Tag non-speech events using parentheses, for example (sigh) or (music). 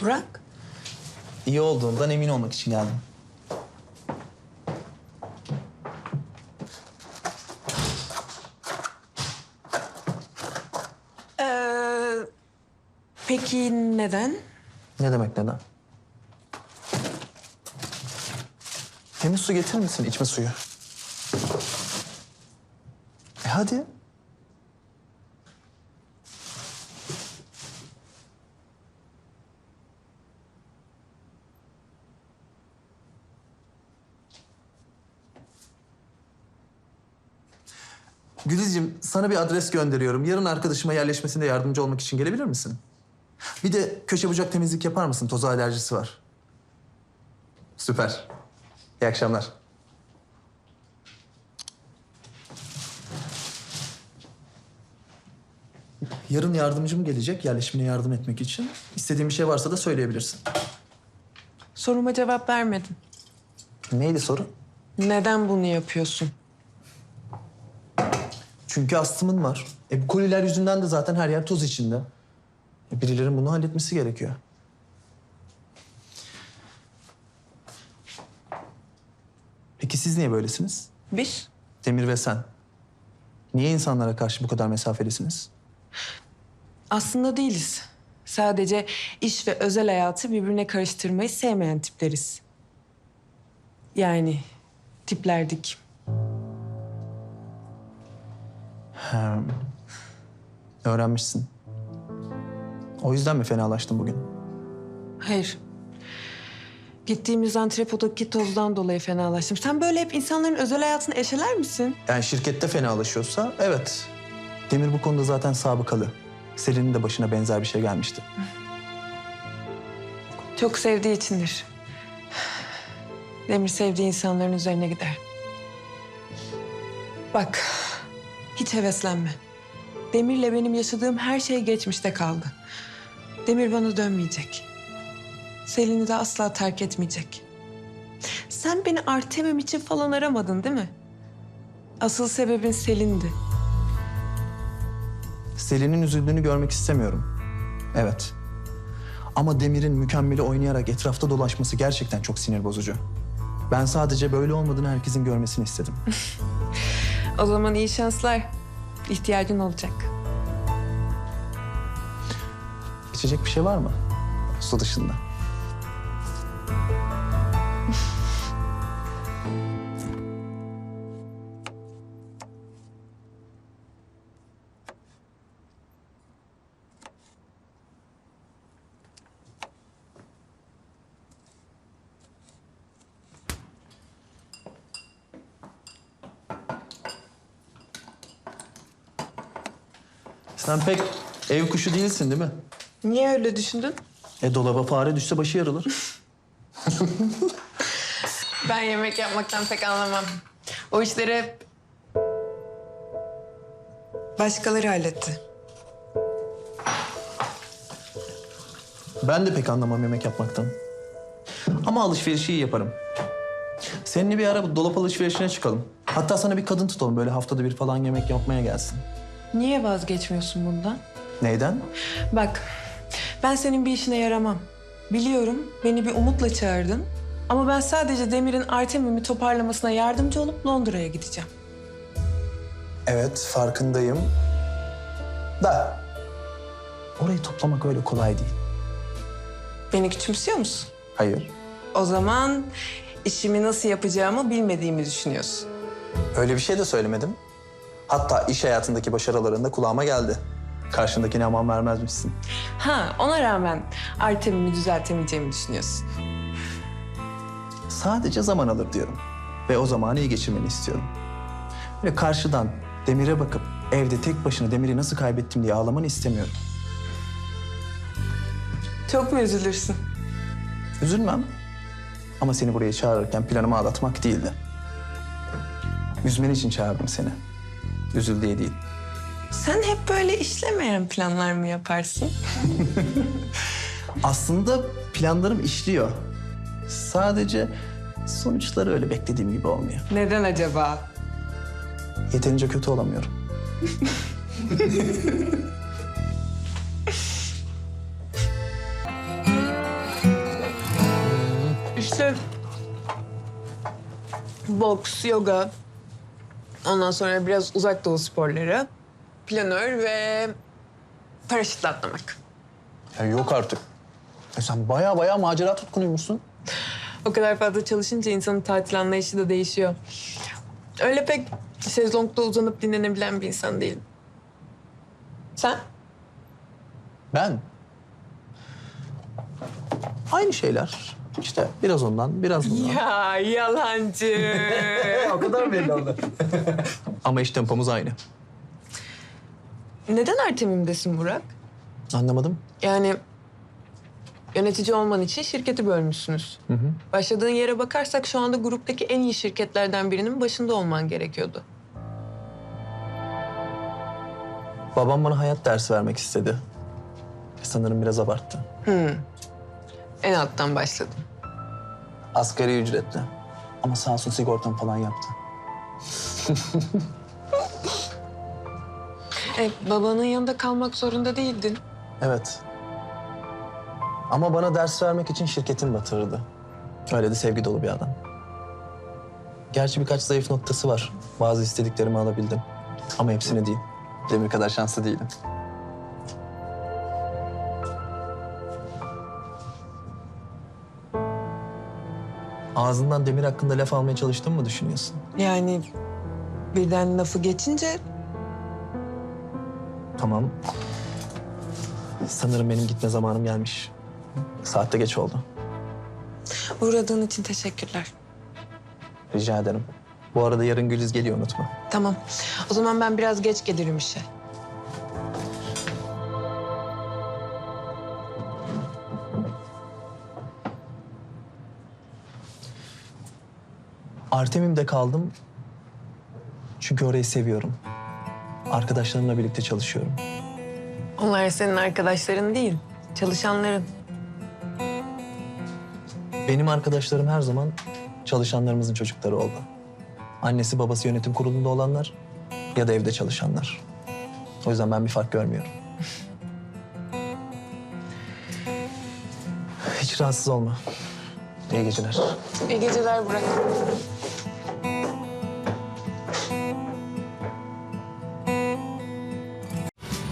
Burak. İyi olduğundan emin olmak için geldim. Ee, peki neden? Ne demek neden? Temiz su getirir misin? İçme suyu. E hadi. Gülizciğim sana bir adres gönderiyorum. Yarın arkadaşıma yerleşmesinde yardımcı olmak için gelebilir misin? Bir de köşe bucak temizlik yapar mısın? Toza alerjisi var. Süper. İyi akşamlar. Yarın yardımcım gelecek yerleşimine yardım etmek için. İstediğin bir şey varsa da söyleyebilirsin. Soruma cevap vermedin. Neydi soru? Neden bunu yapıyorsun? Çünkü astımın var. E bu koliler yüzünden de zaten her yer toz içinde. E, birilerinin bunu halletmesi gerekiyor. Peki siz niye böylesiniz? Biz? Demir ve sen. Niye insanlara karşı bu kadar mesafelisiniz? Aslında değiliz. Sadece iş ve özel hayatı birbirine karıştırmayı sevmeyen tipleriz. Yani tiplerdik. Öğrenmişsin. O yüzden mi fenalaştın bugün? Hayır. Gittiğimiz antrepodaki tozdan dolayı fenalaştım. Sen böyle hep insanların özel hayatını eşeler misin? Yani şirkette fenalaşıyorsa evet. Demir bu konuda zaten sabıkalı. Selin'in de başına benzer bir şey gelmişti. Çok sevdiği içindir. Demir sevdiği insanların üzerine gider. Bak, hiç heveslenme. Demir'le benim yaşadığım her şey geçmişte kaldı. Demir bana dönmeyecek. Selin'i de asla terk etmeyecek. Sen beni Artemim için falan aramadın değil mi? Asıl sebebin Selin'di. Selin'in üzüldüğünü görmek istemiyorum. Evet. Ama Demir'in mükemmeli oynayarak etrafta dolaşması gerçekten çok sinir bozucu. Ben sadece böyle olmadığını herkesin görmesini istedim. (laughs) O zaman iyi şanslar. İhtiyacın olacak. İçecek bir şey var mı? Su dışında. Sen pek ev kuşu değilsin değil mi? Niye öyle düşündün? E dolaba fare düşse başı yarılır. (laughs) Ben yemek yapmaktan pek anlamam. O işleri hep başkaları halletti. Ben de pek anlamam yemek yapmaktan. Ama alışverişi iyi yaparım. Seninle bir ara dolap alışverişine çıkalım. Hatta sana bir kadın tutalım böyle haftada bir falan yemek yapmaya gelsin. Niye vazgeçmiyorsun bundan? Neyden? Bak, ben senin bir işine yaramam. Biliyorum, beni bir umutla çağırdın. Ama ben sadece Demir'in Artemim'i toparlamasına yardımcı olup Londra'ya gideceğim. Evet farkındayım. Da orayı toplamak öyle kolay değil. Beni küçümsüyor musun? Hayır. O zaman işimi nasıl yapacağımı bilmediğimi düşünüyorsun. Öyle bir şey de söylemedim. Hatta iş hayatındaki başarılarında kulağıma geldi. Karşındakine aman vermezmişsin. Ha, ona rağmen Artemim'i düzeltemeyeceğimi düşünüyorsun. Sadece zaman alır diyorum. Ve o zamanı iyi geçirmeni istiyorum. Böyle karşıdan Demir'e bakıp evde tek başına Demir'i nasıl kaybettim diye ağlamanı istemiyorum. Çok mu üzülürsün? Üzülmem. Ama seni buraya çağırırken planımı ağlatmak değildi. Üzmen için çağırdım seni. Üzül diye değil. Sen hep böyle işlemeyen planlar mı yaparsın? (laughs) Aslında planlarım işliyor. Sadece sonuçları öyle beklediğim gibi olmuyor. Neden acaba? Yeterince kötü olamıyorum. İşte boks, yoga, ondan sonra biraz uzak doğu sporları, planör ve paraşütle atlamak. Ya yok artık. E sen baya baya macera tutkunuymuşsun. O kadar fazla çalışınca insanın tatil anlayışı da değişiyor. Öyle pek şezlongda uzanıp dinlenebilen bir insan değilim. Sen? Ben? Aynı şeyler. İşte biraz ondan, biraz bundan. Ya yalancı. (laughs) o kadar belli oldu. (laughs) Ama iş tempomuz aynı. Neden Artemim'desin Burak? Anlamadım. Yani yönetici olman için şirketi bölmüşsünüz. Başladığın yere bakarsak şu anda gruptaki en iyi şirketlerden birinin başında olman gerekiyordu. Babam bana hayat dersi vermek istedi. Sanırım biraz abarttı. En alttan başladın. Asgari ücretle. Ama sağ olsun sigortam falan yaptı. (laughs) E, babanın yanında kalmak zorunda değildin. Evet. Ama bana ders vermek için şirketin batırdı. Öyle de sevgi dolu bir adam. Gerçi birkaç zayıf noktası var. Bazı istediklerimi alabildim. Ama hepsini değil. Demir kadar şanslı değilim. Ağzından Demir hakkında laf almaya çalıştın mı düşünüyorsun? Yani birden lafı geçince Tamam. Sanırım benim gitme zamanım gelmiş. Saatte geç oldu. uğradığın için teşekkürler. Rica ederim. Bu arada yarın Güliz geliyor unutma. Tamam. O zaman ben biraz geç gelirim işe. Artemim'de kaldım. Çünkü orayı seviyorum. Arkadaşlarımla birlikte çalışıyorum. Onlar senin arkadaşların değil, çalışanların. Benim arkadaşlarım her zaman çalışanlarımızın çocukları oldu. Annesi babası yönetim kurulunda olanlar ya da evde çalışanlar. O yüzden ben bir fark görmüyorum. Hiç rahatsız olma. İyi geceler. İyi geceler Burak.